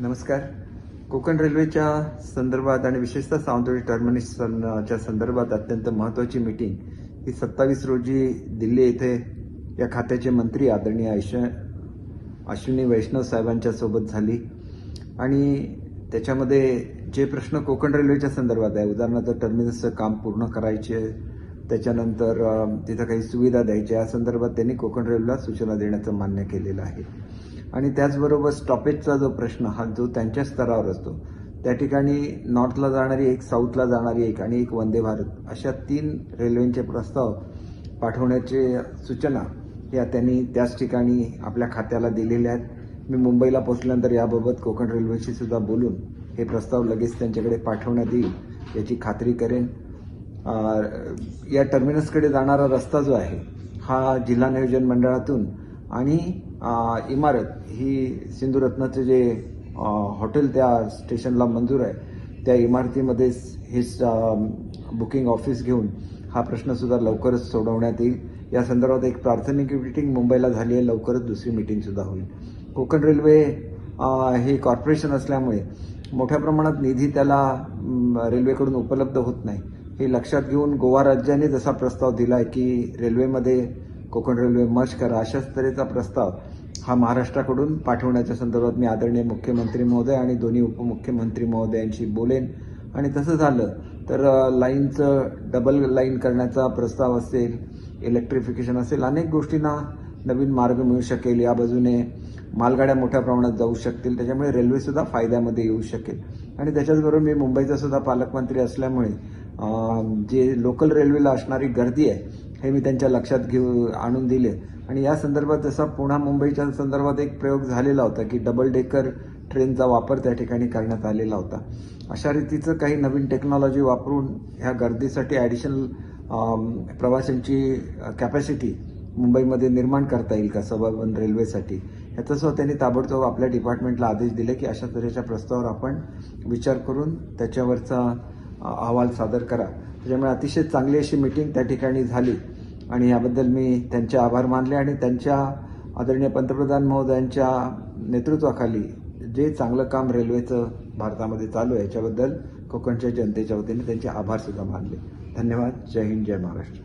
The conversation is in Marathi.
नमस्कार. कोकण रेल्वेच्या संदर्भात आणि विशेषतः सावंतवाडी टर्मिनसच्या संदर्भात अत्यंत महत्त्वाची मीटिंग ही सत्तावीस रोजी दिल्ली येथे या खात्याचे मंत्री आदरणीय ऐश अश्विनी वैष्णव साहेबांच्या सोबत झाली. आणि त्याच्यामध्ये जे प्रश्न कोकण रेल्वेच्या संदर्भात आहे उदाहरणार्थ टर्मिनसचं काम पूर्ण करायचे त्याच्यानंतर तिथं काही सुविधा द्यायच्या या संदर्भात त्यांनी कोकण रेल्वेला सूचना देण्याचं मान्य केलेलं आहे. आणि त्याचबरोबर स्टॉपेजचा जो प्रश्न हा जो त्यांच्या स्तरावर असतो त्या ठिकाणी नॉर्थला जाणारी एक साऊथला जाणारी एक आणि एक वंदे भारत अशा तीन रेल्वेंचे प्रस्ताव पाठवण्याचे सूचना या त्यांनी त्याच ठिकाणी आपल्या खात्याला दिलेल्या आहेत. मी मुंबईला पोहोचल्यानंतर याबाबत कोकण रेल्वेशी सुद्धा बोलून हे प्रस्ताव लगेच त्यांच्याकडे पाठवण्यात येईल याची खात्री करेन. या टर्मिनसकडे जाणारा रस्ता जो आहे हा जिल्हा नियोजन मंडळातून आणि इमारत ही सिंधुरत्नाचं जे हॉटेल त्या स्टेशनला मंजूर आहे त्या इमारतीमध्ये हे बुकिंग ऑफिस घेऊन हा प्रश्नसुद्धा लवकरच सोडवण्यात येईल. या संदर्भात एक प्राथमिक मिटिंग मुंबईला झाली आहे लवकरच दुसरी मिटिंगसुद्धा होईल. कोकण रेल्वे हे कॉर्पोरेशन असल्यामुळे मोठ्या प्रमाणात निधी त्याला रेल्वेकडून उपलब्ध होत नाही. हे लक्षात घेऊन गोवा राज्याने जसा प्रस्ताव दिला आहे की रेल्वेमध्ये कोकण रेल्वे मर्ज करा अशाच तऱ्हेचा प्रस्ताव हा महाराष्ट्राकडून पाठवण्याच्या संदर्भात मी आदरणीय मुख्यमंत्री महोदय आणि दोन्ही उपमुख्यमंत्री महोदयांशी बोलेन. आणि तसं झालं तर लाईनचं डबल लाईन करण्याचा प्रस्ताव असेल इलेक्ट्रिफिकेशन असेल अनेक गोष्टींना नवीन मार्ग मिळू शकेल. या बाजूने मालगाड्या मोठ्या प्रमाणात जाऊ शकतील त्याच्यामुळे रेल्वेसुद्धा फायद्यामध्ये येऊ शकेल. आणि त्याच्याचबरोबर मी मुंबईचा सुद्धा पालकमंत्री असल्यामुळे जे लोकल रेल्वेला असणारी गर्दी आहे हे मी त्यांच्या लक्षात घेऊ आणून दिले. आणि या संदर्भात जसा पुन्हा मुंबईच्या संदर्भात एक प्रयोग झालेला होता की डबल डेकर ट्रेनचा वापर त्या ठिकाणी करण्यात आलेला होता. अशा रीतीचं काही नवीन टेक्नॉलॉजी वापरून ह्या गर्दीसाठी ॲडिशनल प्रवाशांची कॅपॅसिटी मुंबईमध्ये निर्माण करता येईल का सबर्बन रेल्वेसाठी? ह्याचा सुद्धा त्यांनी ताबडतोब आपल्या डिपार्टमेंटला आदेश दिले की अशा तऱ्हेच्या प्रस्तावावर आपण विचार करून त्याच्यावरचा अहवाल सादर करा. त्याच्यामुळे अतिशय चांगली अशी मिटिंग त्या ठिकाणी झाली. आणि याबद्दल मी त्यांचे आभार मानले आणि त्यांच्या आदरणीय पंतप्रधान महोदयांच्या नेतृत्वाखाली जे चांगलं काम रेल्वेचं भारतामध्ये चालू आहे याच्याबद्दल कोकणच्या जनतेच्या वतीने त्यांचे आभारसुद्धा मानले. धन्यवाद. जय हिंद जय महाराष्ट्र.